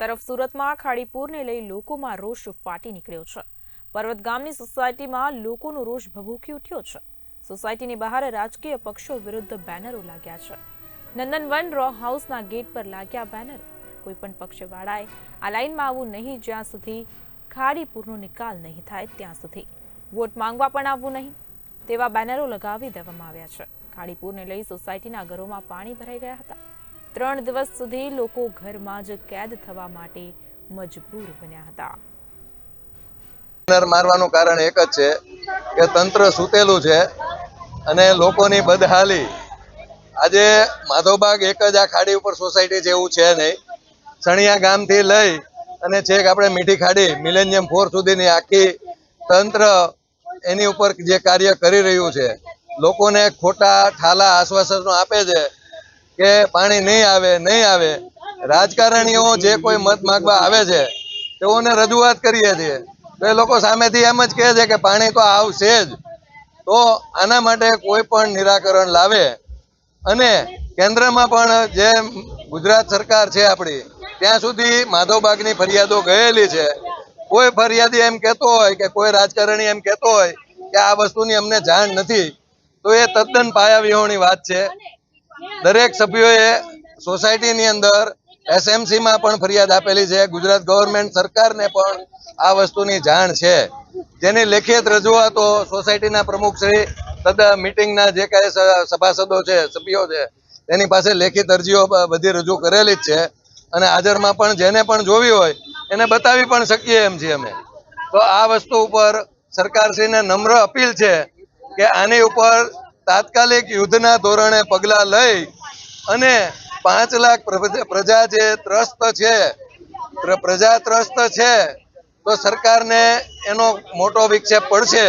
તરફ સુરતમાં ખાડીપુરને લઈ લોકોમાં રોષ ફાટી નીકળ્યો છે. પર્વત ગામની સોસાયટીમાં લોકોનો રોષ ભભૂકી ઉઠ્યો છે. સોસાયટીની બહાર રાજકીય પક્ષો વિરુદ્ધ બેનરો લાગ્યા છે. નંદનવન રો હાઉસના ગેટ પર લાગ્યા બેનર. કોઈ પણ પક્ષવાળાએ આ લાઇનમાં આવવું નહીં, જ્યાં સુધી ખાડીપુરનો નિકાલ નહીં થાય, ત્યાં સુધી વોટ માંગવા પણ આવવું નહીં. તેવા બેનરો લગાવી દેવામાં આવ્યા છે. ખાડીપુરને લઈ સોસાયટીના ઘરોમાં પાણી ભરાઈ ગયા હતા. ત્રણ દિવસ સુધી લોકો ઘરમાં જ કેદ થવા માટે મજબૂર બન્યા હતા. મારવાનું કારણ એક જ છે કે તંત્ર સૂતેલું છે અને લોકોની બદહાલી. આજે માધવબાગ એક જ આ ખાડી ઉપર સોસાયટી જેવું છે નહીં. સણિયા ગામથી લઈ અને છેક આપણે મીઠી ખાડી, મિલેનિયમ ફોર સુધીની આખી તંત્ર એની ઉપર જે કાર્ય કરી રહ્યું છે. લોકોને ખોટા ઠાલા આશ્વાસનો આપે છે. કે પાણી નહીં આવે નહીં આવે. રાજકારણીઓ જે કોઈ મત માગવા આવે છે, તેઓને રજૂઆત કરીએ છીએ. તો એ લોકો સામેથી એમ જ કહે છે કે પાણી તો આવશે જ. તો આના માટે કોઈ પણ નિરાકરણ લાવે. અને કેન્દ્રમાં પણ જે ગુજરાત સરકાર છે આપણી, ત્યાં સુધી માધવબાગની ફરિયાદો ગયેલી છે. કોઈ ફરિયાદી એમ કહેતો હોય કે કોઈ રાજકારણી એમ કહેતો હોય કે આ વસ્તુની અમને જાણ નથી. તો એ તદ્દન પાયા વિહોણી વાત છે. દરેક સભ્યોએ સોસાયટીની અંદર એસએમસીમાં પણ ફરિયાદ આપેલી છે. ગુજરાત ગવર્મેન્ટ સરકારને પણ આ વસ્તુની જાણ છે. જેની લેખિત રજૂઆતો સોસાયટીના પ્રમુખશ્રી તથા મિટિંગના જે કાંઈ સભાસદો છે, સભ્યો છે, તેની પાસે લેખિત અરજીઓ બધી રજૂ કરેલી જ છે. અને હાજરમાં પણ જેને પણ જોવી હોય, એને બતાવી પણ શકીએ એમ છીએ અમે. તો આ વસ્તુ ઉપર સરકારશ્રીને નમ્ર અપીલ છે કે આની ઉપર તાત્કાલિક યુદ્ધના ધોરણે પગલાં લઈ અને પાંચ લાખ પ્રજા જે ત્રસ્ત છે પ્રજા ત્રસ્ત છે, તો સરકારને એનો મોટો વિક્ષેપ પડશે.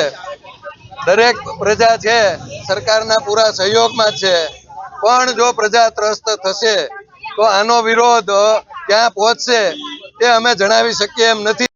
દરેક પ્રજા છે, સરકારના પૂરા સહયોગમાં છે. પણ જો પ્રજા ત્રસ્ત થશે, તો આનો વિરોધ ક્યાં પહોંચશે, તે અમે જણાવી શકીએ એમ નથી.